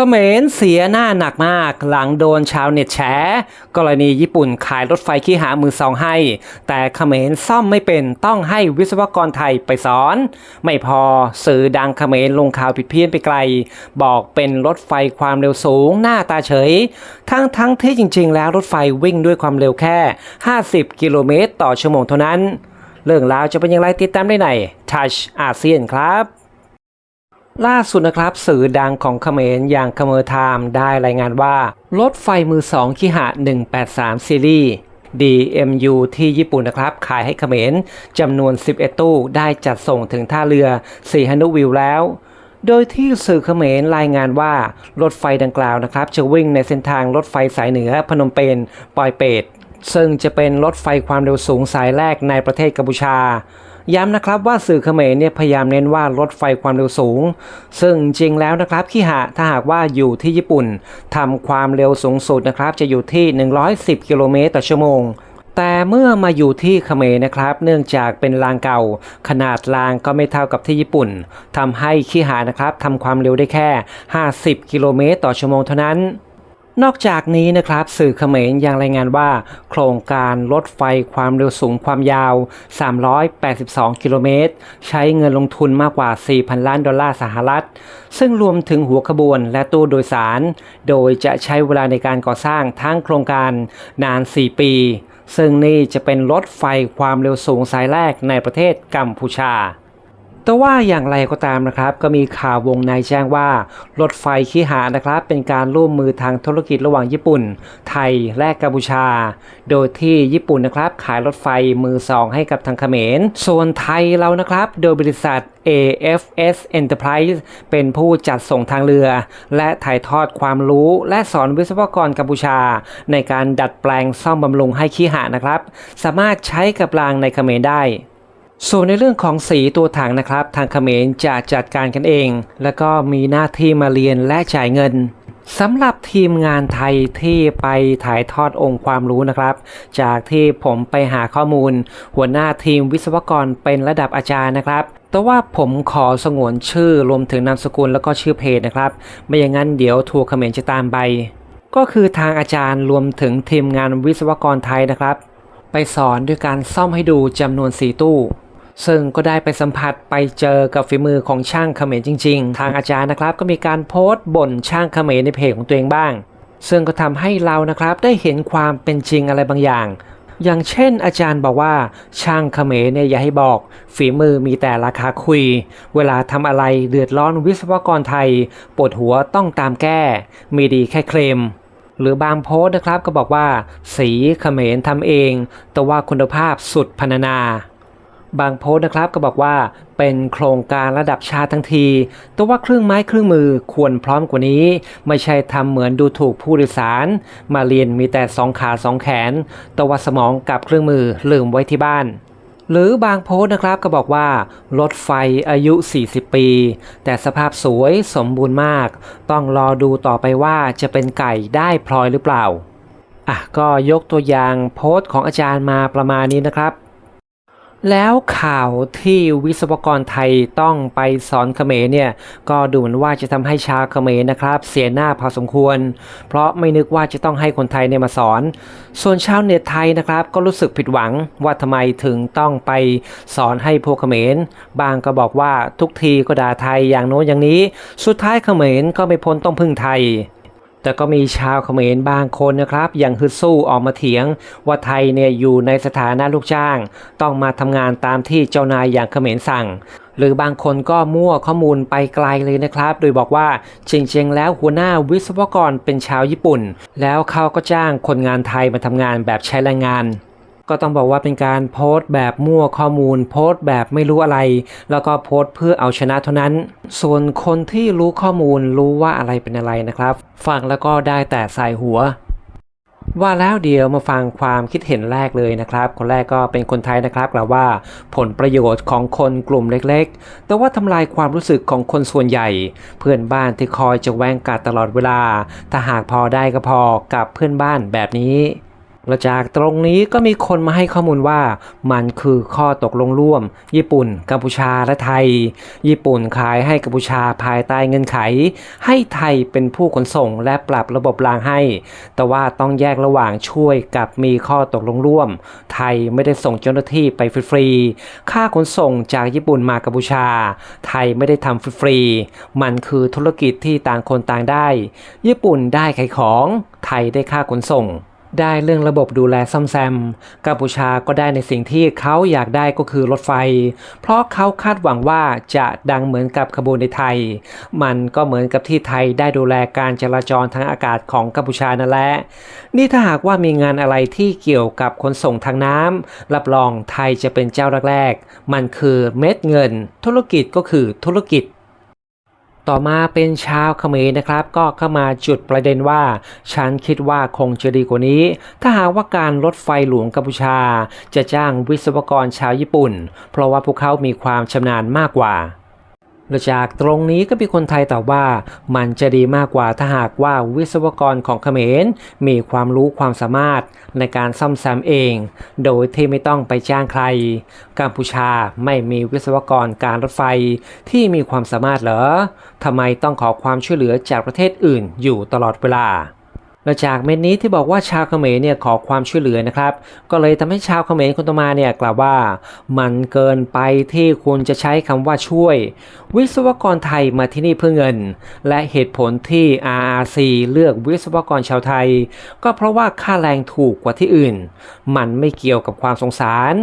เขมรเสียหน้าหนักมาก หลังโดนชาวเน็ตแฉกรณีญี่ปุ่นขายรถไฟขี้หามือสองให้ แต่เขมรซ่อมไม่เป็นต้องให้วิศวกรไทยไปสอน ไม่พอสื่อดังเขมรลงข่าวผิดเพี้ยนไปไกล บอกเป็นรถไฟความเร็วสูงหน้าตาเฉย ทั้งทั้งที่จริง ๆ แล้วรถไฟวิ่งด้วยความเร็วแค่ 50 กิโลเมตรต่อชั่วโมงเท่านั้น เรื่องราวจะเป็นอย่างไรติดตามได้ใน Touch อาเซียนครับ ล่าสุดนะครับสื่อดังของเขมรอย่างเขมรไทม์ได้รายงานว่า รถไฟมือสองคิหะ 183 ซีรีส์ DMU ที่ญี่ปุ่นนะครับ ขายให้เขมรจำนวน 11 ตู้ได้จัดส่งถึงท่าเรือสีฮานุวิวแล้ว โดยที่สื่อเขมรรายงานว่า รถไฟดังกล่าวนะครับ จะวิ่งในเส้นทางรถไฟสายเหนือพนมเปญปอยเปตซึ่งจะเป็นรถไฟความเร็วสูงสายแรกในประเทศกัมพูชา ย้ำนะครับว่าสื่อเขมรเนี่ยพยายามเน้นว่ารถไฟความเร็วสูง ซึ่งจริงแล้วนะครับขี้หะถ้าหากว่าอยู่ที่ญี่ปุ่นทำความเร็วสูงสุดนะครับจะอยู่ที่ 110 กิโลเมตรต่อชั่วโมงแต่เมื่อมาอยู่ที่เขมรนะครับ เนื่องจากเป็นรางเก่า ขนาดรางก็ไม่เท่ากับที่ญี่ปุ่นทำให้ขี้หานะครับทำความเร็วได้แค่ 50 กิโลเมตรต่อชั่วโมงเท่านั้น นอกจากนี้นะครับสื่อเขมรยังรายงานว่า โครงการรถไฟความเร็วสูงความยาว 382 กิโลเมตร ใช้เงินลงทุนมากกว่า 4,000 ล้านดอลลาร์สหรัฐ ซึ่งรวมถึงหัวขบวนและตู้โดยสาร โดยจะใช้เวลาในการก่อสร้างทั้งโครงการนาน 4 ปี ซึ่งนี่จะเป็นรถไฟความเร็วสูงสายแรกในประเทศกัมพูชา แต่ว่าอย่างไรก็ตามนะครับ ก็มีข่าววงในแจ้งว่า รถไฟขี้หานะครับ เป็นการร่วมมือทางธุรกิจระหว่างญี่ปุ่น ไทยและกัมพูชา โดยที่ญี่ปุ่นนะครับ ขายรถไฟมือสองให้กับทางเขมร ส่วนไทยเรานะครับ โดยบริษัท AFS Enterprise เป็นผู้จัดส่งทางเรือ และถ่ายทอดความรู้และสอนวิศวกรกัมพูชา ในการดัดแปลงซ่อมบำรุงให้ขี้หานะครับ สามารถใช้กับรางในเขมรได้ ส่วนในเรื่องของสีตัวถังนะครับ ทางเขมรจะจัดการกันเอง แล้วก็มีหน้าที่มาเรียนและจ่ายเงินสำหรับทีมงานไทยที่ไปถ่ายทอดองค์ความรู้นะครับ จากที่ผมไปหาข้อมูล หัวหน้าทีมวิศวกรเป็นระดับอาจารย์นะครับ แต่ว่าผมขอสงวนชื่อรวมถึงนามสกุลแล้วก็ชื่อเพจนะครับ ไม่อย่างนั้นเดี๋ยวทัวร์เขมรจะตามไป ก็คือทางอาจารย์รวมถึงทีมงานวิศวกรไทยนะครับ ไปสอนด้วยการซ่อมให้ดูจำนวน4ตู้ ซึ่งก็ได้ไปสัมผัสไปเจอกับฝีมือของช่างเขมรจริง ๆ ทางอาจารย์นะครับก็มีการโพสต์บ่นช่างเขมรในเพจของตัวเองบ้าง ซึ่งก็ทำให้เรานะครับได้เห็นความเป็นจริงอะไรบางอย่าง อย่างเช่น อาจารย์บอกว่าช่างเขมรเนี่ยอย่าให้บอก ฝีมือมีแต่ราคาคุย เวลาทำอะไรเดือดร้อนวิศวกรไทยปวดหัวต้องตามแก้ มีดีแค่เคลมหรือบางโพสนะครับก็บอกว่า สีเขมรทำเอง แต่ว่าคุณภาพสุดพรรณนา บางโพสต์นะครับก็บอกว่าเป็นโครงการระดับชาติทั้งที แต่ว่าเครื่องไม้เครื่องมือควรพร้อมกว่านี้ ไม่ใช่ทำเหมือนดูถูกผู้โดยสาร มาเรียนมีแต่สองขาสองแขน แต่ว่าสมองกับเครื่องมือลืมไว้ที่บ้านหรือบางโพสต์นะครับก็บอกว่า รถไฟอายุ 40 ปี แต่สภาพสวยสมบูรณ์มาก ต้องรอดูต่อไปว่าจะเป็นไก่ได้พลอยหรือเปล่า อะก็ยกตัวอย่างโพสต์ของอาจารย์มาประมาณนี้นะครับ แล้วข่าวที่วิศวกรไทยต้องไปสอนเขมรเนี่ย ก็ดูเหมือนว่าจะทำให้ชาวเขมรนะครับ เสียหน้าพอสมควร เพราะไม่นึกว่าจะต้องให้คนไทยเนี่ยมาสอน ส่วนชาวเน็ตไทยนะครับ ก็รู้สึกผิดหวังว่าทำไมถึงต้องไปสอนให้พวกเขมร บางก็บอกว่าทุกทีก็ด่าไทยอย่างโน้นอย่างนี้ สุดท้ายเขมรก็ไม่พ้นต้องพึ่งไทย แต่ก็มีชาวเขมรบางคนนะครับอย่างฮึดสู้ออกมาเถียง ว่าไทยเนี่ยอยู่ในสถานะลูกจ้าง ต้องมาทำงานตามที่เจ้านายอย่างเขมรสั่ง หรือบางคนก็มั่วข้อมูลไปไกลเลยนะครับ โดยบอกว่าจริงๆแล้วหัวหน้าวิศวกรเป็นชาวญี่ปุ่น แล้วเขาก็จ้างคนงานไทยมาทำงานแบบใช้แรงงาน ก็ต้องบอกว่าเป็นการโพสต์แบบมั่วข้อมูล โพสต์แบบไม่รู้อะไร แล้วก็โพสต์เพื่อเอาชนะเท่านั้น ส่วนคนที่รู้ข้อมูลรู้ว่าอะไรเป็นอะไรนะครับ ฟังแล้วก็ได้แต่ใส่หัวว่าแล้วเดียวมาฟังความคิดเห็นแรกเลยนะครับ คนแรกก็เป็นคนไทยนะครับกล่าวว่าผลประโยชน์ของคนกลุ่มเล็กๆ แต่ว่าทำลายความรู้สึกของคนส่วนใหญ่ เพื่อนบ้านที่คอยจะแว่งกัดตลอดเวลา ถ้าหากพอได้ก็พอกับเพื่อนบ้านแบบนี้ และจากตรงนี้ก็มีคนมาให้ข้อมูลว่ามันคือข้อตกลงร่วม ญี่ปุ่น กัมพูชาและไทย ญี่ปุ่นขายให้กัมพูชาภายใต้เงื่อนไข ให้ไทยเป็นผู้ขนส่งและปรับระบบรางให้ แต่ว่าต้องแยกระหว่างช่วยกับมีข้อตกลงร่วม ไทยไม่ได้ส่งเจ้าหน้าที่ไปฟรีๆค่าขนส่งจากญี่ปุ่นมากัมพูชา ไทยไม่ได้ทำฟรีๆมันคือธุรกิจที่ต่างคนต่างได้ ญี่ปุ่นได้ขายของ ไทยได้ค่าขนส่ง ได้เรื่องระบบดูแลซ่อมแซม กัมพูชาก็ได้ในสิ่งที่เขาอยากได้ก็คือรถไฟ เพราะเขาคาดหวังว่าจะดังเหมือนกับขบวนในไทย มันก็เหมือนกับที่ไทยได้ดูแลการจราจรทางอากาศของกัมพูชานั่นแหละ นี่ถ้าหากว่ามีงานอะไรที่เกี่ยวกับขนส่งทางน้ำรับรองไทยจะเป็นเจ้าแรกๆ มันคือเม็ดเงิน ธุรกิจก็คือธุรกิจ ต่อมาเป็นชาวเขมรนะครับ ก็เข้ามาจุดประเด็นว่า ฉันคิดว่าคงจะดีกว่านี้ ถ้าหากว่าการรถไฟหลวงกัมพูชา จะจ้างวิศวกรชาวญี่ปุ่น เพราะว่าพวกเขามีความชำนาญมากกว่า และจากตรงนี้ก็มีคนไทยตอบว่า มันจะดีมากกว่าถ้าหากว่าวิศวกรของเขมร มีความรู้ความสามารถในการซ่อมแซมเอง โดยที่ไม่ต้องไปจ้างใคร กัมพูชาไม่มีวิศวกรการรถไฟที่มีความสามารถเหรอทำไมต้องขอความช่วยเหลือจากประเทศอื่นอยู่ตลอดเวลา และจากเม็ดนี้ที่บอกว่าชาวเขมรเนี่ยขอความช่วยเหลือนะครับ ก็เลยทำให้ชาวเขมรคนต่อมาเนี่ยกล่าวว่า มันเกินไปที่คุณจะใช้คำว่าช่วย วิศวกรไทยมาที่นี่เพื่อเงิน และเหตุผลที่ RRC เลือกวิศวกรชาวไทย ก็เพราะว่าค่าแรงถูกกว่าที่อื่น มันไม่เกี่ยวกับความสงสาร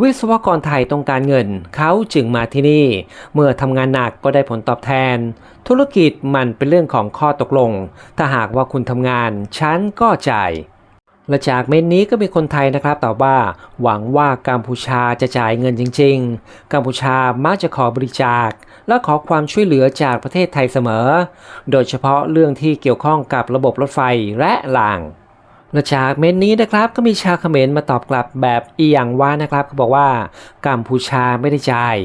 วิศวกรไทยต้องการเงิน เขาจึงมาที่นี่ เมื่อทำงานหนักก็ได้ผลตอบแทน ธุรกิจมันเป็นเรื่องของข้อตกลง ถ้าหากว่าคุณทำงาน ฉันก็จ่าย และจากเม้นนี้ก็มีคนไทยนะครับตอบว่า หวังว่ากัมพูชาจะจ่ายเงินจริง ๆ กัมพูชามักจะขอบริจาค และขอความช่วยเหลือจากประเทศไทยเสมอ โดยเฉพาะเรื่องที่เกี่ยวข้องกับระบบรถไฟและราง และจากเม้นนี้นะครับก็มีชาวเขมรมาตอบกลับแบบอีหยังว่านะครับเขาบอกว่ากัมพูชาไม่ได้จ่าย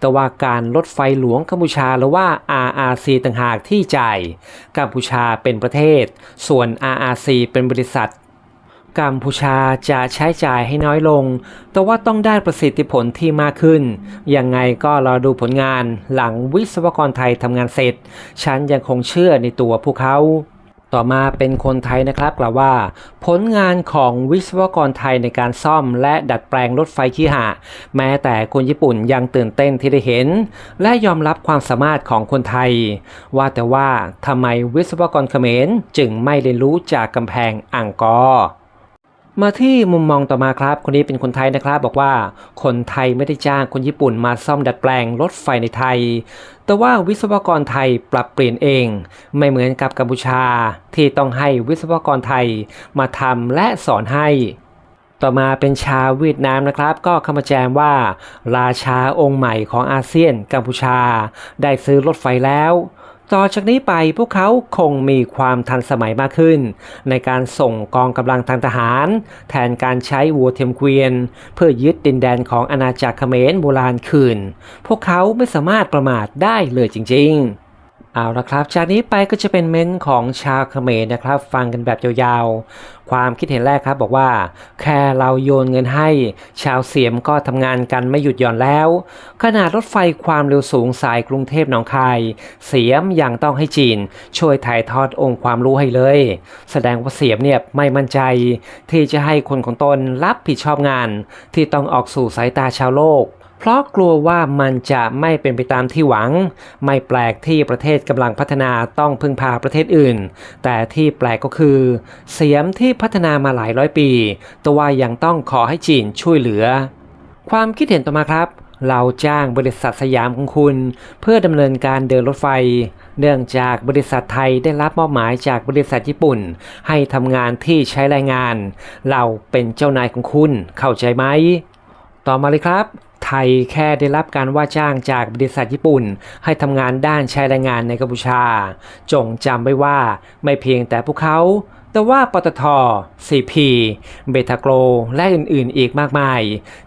แต่ว่าการรถไฟหลวงกัมพูชาหรือว่า RRC ต่างหากที่จ่ายกัมพูชาเป็นประเทศ ส่วน RRC เป็นบริษัทกัมพูชาจะใช้จ่ายให้น้อยลง แต่ว่าต้องได้ประสิทธิผลที่มากขึ้น ยังไงก็รอดูผลงานหลังวิศวกรไทยทำงานเสร็จ ฉันยังคงเชื่อในตัวพวกเขา ต่อมาเป็นคนไทยนะครับกล่าวว่า ผลงานของวิศวกรไทยในการซ่อมและดัดแปลงรถไฟคีหะ แม้แต่คนญี่ปุ่นยังตื่นเต้นที่ได้เห็น และยอมรับความสามารถของคนไทย ว่าแต่ว่าทำไมวิศวกรเขมรจึงไม่เรียนรู้จากกำแพงอ่างกอ มาที่มุมมองต่อมาครับ คนนี้เป็นคนไทยนะครับ บอกว่าคนไทยไม่ได้จ้างคนญี่ปุ่นมาซ่อมดัดแปลงรถไฟในไทย แต่ว่าวิศวกรไทยปรับเปลี่ยนเอง ไม่เหมือนกับกัมพูชา ที่ต้องให้วิศวกรไทยมาทำและสอนให้ ต่อมาเป็นชาวเวียดนามนะครับ ก็เข้ามาแจมว่า ราชาองค์ใหม่ของอาเซียนกัมพูชา ได้ซื้อรถไฟแล้ว ต่อจากนี้ไปพวกเขาคงมีความทันสมัยมากขึ้น ในการส่งกองกำลังทางทหาร แทนการใช้วัวเทียมเกวียน เพื่อยึดดินแดนของอาณาจักรเขมรโบราณคืน พวกเขาไม่สามารถประมาทได้เลยจริง ๆ เอาละครับ จากนี้ไปก็จะเป็นเม้นของชาวเขมรนะครับ ฟังกันแบบยาวๆ ความคิดเห็นแรกครับบอกว่า แค่เราโยนเงินให้ ชาวเสียมก็ทำงานกันไม่หยุดหย่อนแล้ว ขนาดรถไฟความเร็วสูงสายกรุงเทพหนองคาย เสียมยังต้องให้จีน ช่วยถ่ายทอดองค์ความรู้ให้เลย แสดงว่าเสียมเนี่ยไม่มั่นใจ ที่จะให้คนของตนรับผิดชอบงาน ที่ต้องออกสู่สายตาชาวโลก เพราะกลัวว่ามันจะไม่เป็นไปตามที่หวัง ไม่แปลกที่ประเทศกำลังพัฒนาต้องพึ่งพาประเทศอื่น แต่ที่แปลกก็คือ เสียมที่พัฒนามาหลายร้อยปีแต่ว่ายังต้องขอให้จีนช่วยเหลือ ความคิดเห็นต่อมาครับเราจ้างบริษัทสยามของคุณ เพื่อดำเนินการเดินรถไฟ เนื่องจากบริษัทไทยได้รับมอบหมายจากบริษัทญี่ปุ่น ให้ทำงานที่ใช้แรงงาน เราเป็นเจ้านายของคุณเข้าใจไหม ต่อมาเลยครับ ไทยแค่ได้รับการว่าจ้างจากบริษัทญี่ปุ่น ให้ทำงานด้านใช้แรงงานในกัมพูชา จงจำไว้ว่าไม่เพียงแต่พวกเขาแต่ว่าปตท CP เบทาโกลและอื่นๆ อีกมากมาย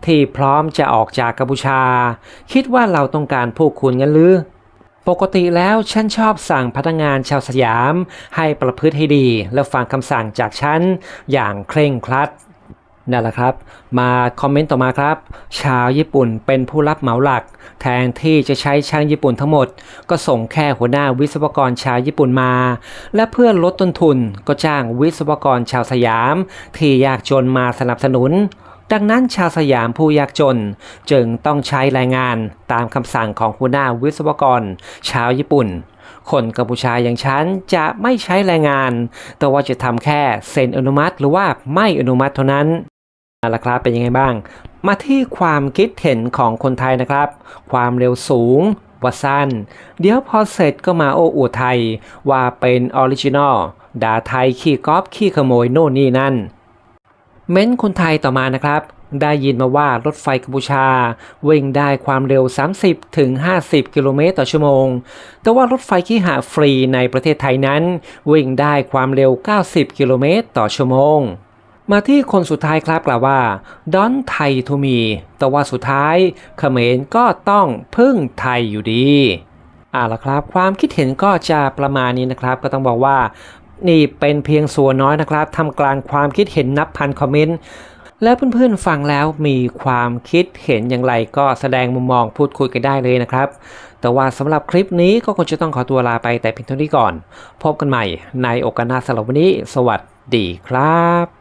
ที่พร้อมจะออกจากกัมพูชา คิดว่าเราต้องการพวกคุณงั้นหรือปกติแล้วฉันชอบสั่งพนักงานชาวสยาม ให้ประพฤติให้ดีและฟังคำสั่งจากฉันอย่างเคร่งครัด นั่นแหละครับ มาคอมเมนต์ต่อมาครับ ชาวญี่ปุ่นเป็นผู้รับเหมาหลัก แทนที่จะใช้ช่างญี่ปุ่นทั้งหมด ก็ส่งแค่หัวหน้าวิศวกรชาวญี่ปุ่นมา และเพื่อลดต้นทุนก็จ้างวิศวกรชาวสยาม ที่ยากจนมาสนับสนุนดังนั้นชาวสยามผู้ยากจน จึงต้องใช้แรงงานตามคำสั่งของหัวหน้าวิศวกร ชาวญี่ปุ่น คนกัมพูชาอย่างฉันจะไม่ใช้แรงงาน แต่ว่าจะทำแค่เซ็นอนุมัติหรือว่าไม่อนุมัติเท่านั้น ละครับเป็นยังไงบ้าง มาที่ความคิดเห็นของคนไทยนะครับ ความเร็วสูงว่าสั้น เดี๋ยวพอเสร็จก็มาโอ้อวดไทย ว่าเป็นออริจินอลด่าไทยขี้ก๊อปขี้ขโมยโน่นนี่นั่น เม้นคนไทยต่อมานะครับ ได้ยินมาว่ารถไฟกัมพูชา วิ่งได้ความเร็ว 30ถึง50กิโลเมตรต่อชั่วโมง แต่ว่ารถไฟขี้หาฟรีในประเทศไทยนั้น วิ่งได้ความเร็ว 90 กิโลเมตรต่อชั่วโมง มาที่คนสุดท้ายครับกล่าวว่า Don't ไทยทูมี แต่ว่าสุดท้ายเขมรก็ต้องพึ่งไทยอยู่ดีอ่าละครับ ความคิดเห็นก็จะประมาณนี้นะครับ ก็ต้องบอกว่า นี่เป็นเพียงส่วนน้อยนะครับทำกลางความคิดเห็นนับพันคอมเมนต์แล้วเพื่อนๆฟังแล้วมีความคิดเห็นอย่างไรก็แสดงมุมมองพูดคุยกันได้เลยนะครับ แต่ว่าสำหรับคลิปนี้ก็คงจะต้องขอตัวลาไปแต่เพียงเท่านี้ก่อน พบกันใหม่ในโอกาสหน้าสำหรับวันนี้ สวัสดีครับ